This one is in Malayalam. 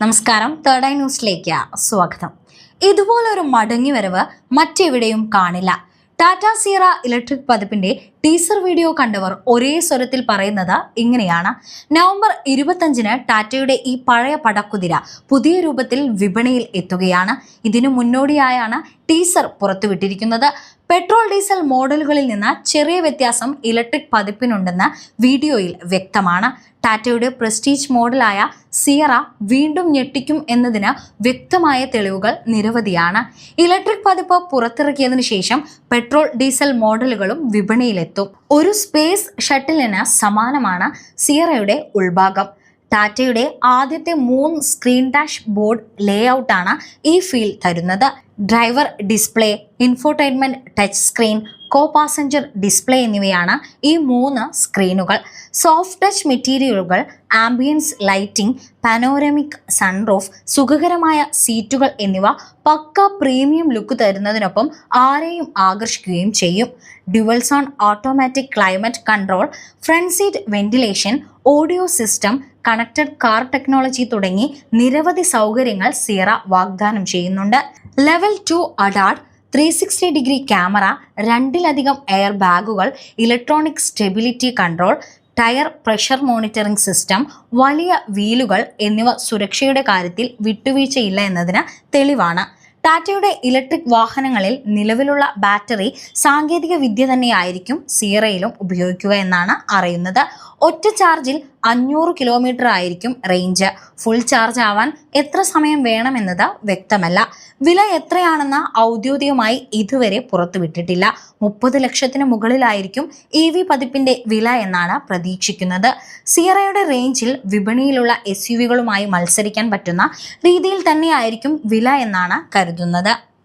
നമസ്കാരം. തേർഡ് ഐ ന്യൂസിലേക്ക് സ്വാഗതം. ഇതുപോലൊരു മടങ്ങി വരവ് മറ്റെവിടെയും കാണില്ല. ടാറ്റ സീറ ഇലക്ട്രിക് പതിപ്പിന്റെ ടീസർ വീഡിയോ കണ്ടവർ ഒരേ സ്വരത്തിൽ പറയുന്നത് ഇങ്ങനെയാണ്. നവംബർ ഇരുപത്തഞ്ചിന് ടാറ്റയുടെ ഈ പഴയ പടക്കുതിര പുതിയ രൂപത്തിൽ വിപണിയിൽ എത്തുകയാണ്. ഇതിനു മുന്നോടിയായാണ് ടീസർ പുറത്തുവിട്ടിരിക്കുന്നത്. പെട്രോൾ ഡീസൽ മോഡലുകളിൽ നിന്ന് ചെറിയ വ്യത്യാസം ഇലക്ട്രിക് പതിപ്പിനുണ്ടെന്ന് വീഡിയോയിൽ വ്യക്തമാണ്. ടാറ്റയുടെ പ്രസ്റ്റീജ് മോഡലായ സിയറ വീണ്ടും ഞെട്ടിക്കും എന്നതിന് വ്യക്തമായ തെളിവുകൾ നിരവധിയാണ്. ഇലക്ട്രിക് പതിപ്പ് പുറത്തിറക്കിയതിനു ശേഷം പെട്രോൾ ഡീസൽ മോഡലുകളും വിപണിയിലെത്തും. ഒരു സ്പേസ് ഷട്ടിലിന് സമാനമാണ് സിയറയുടെ ഉൾഭാഗം. ടാറ്റയുടെ ആദ്യത്തെ മൂന്ന് സ്ക്രീൻ ഡാഷ് ബോർഡ് ലേ ഔട്ടാണ് ഈ ഫീൽ തരുന്നത്. Driver display infotainment touch screen co passenger display എന്നിവയാണ് ഈ മൂന്ന് സ്ക്രീനുകൾ സോഫ്റ്റ് ടച്ച് മെറ്റീരിയലുകൾ ആംബിയൻസ് ലൈറ്റിംഗ് പനോരമിക് സൺറൂഫ് സുഖകരമായ സീറ്റുകൾ എന്നിവ പക്ക പ്രീമിയം ലുക്ക് തരുന്നതിനൊപ്പം ആരെയും ആകർഷിക്കുകയും ചെയ്യും. Dual zone automatic climate control front seat ventilation audio system connected car technology തുടങ്ങി നിരവധി സൗകര്യങ്ങൾ സീറ വാഗ്ദാനം ചെയ്യുന്നുണ്ട്. ലെവൽ ടു അഡാർട്ട് ത്രീ സിക്സ്റ്റി ഡിഗ്രി ക്യാമറ രണ്ടിലധികം എയർ ബാഗുകൾ electronic stability control tyre pressure monitoring system വലിയ വീലുകൾ എന്നിവ സുരക്ഷയുടെ കാര്യത്തിൽ വിട്ടുവീഴ്ചയില്ല എന്നതിന് തെളിവാണ്. ടാറ്റയുടെ ഇലക്ട്രിക് വാഹനങ്ങളിൽ നിലവിലുള്ള ബാറ്ററി സാങ്കേതിക വിദ്യ തന്നെയായിരിക്കും സീറയിലും ഉപയോഗിക്കുക എന്നാണ് അറിയുന്നത്. ഒറ്റ ചാർജിൽ അഞ്ഞൂറ് കിലോമീറ്റർ ആയിരിക്കും റേഞ്ച്. ഫുൾ ചാർജ് ആവാൻ എത്ര സമയം വേണമെന്നത് വ്യക്തമല്ല. വില എത്രയാണെന്ന് ഔദ്യോഗികമായി ഇതുവരെ പുറത്തുവിട്ടിട്ടില്ല. മുപ്പത് ലക്ഷത്തിന് മുകളിലായിരിക്കും ഇ വി പതിപ്പിന്റെ വില എന്നാണ് പ്രതീക്ഷിക്കുന്നത്. സിയറയുടെ റേഞ്ചിൽ വിപണിയിലുള്ള എസ് യു വികളുമായി മത്സരിക്കാൻ പറ്റുന്ന രീതിയിൽ തന്നെയായിരിക്കും വില എന്നാണ് കരുതുന്നത്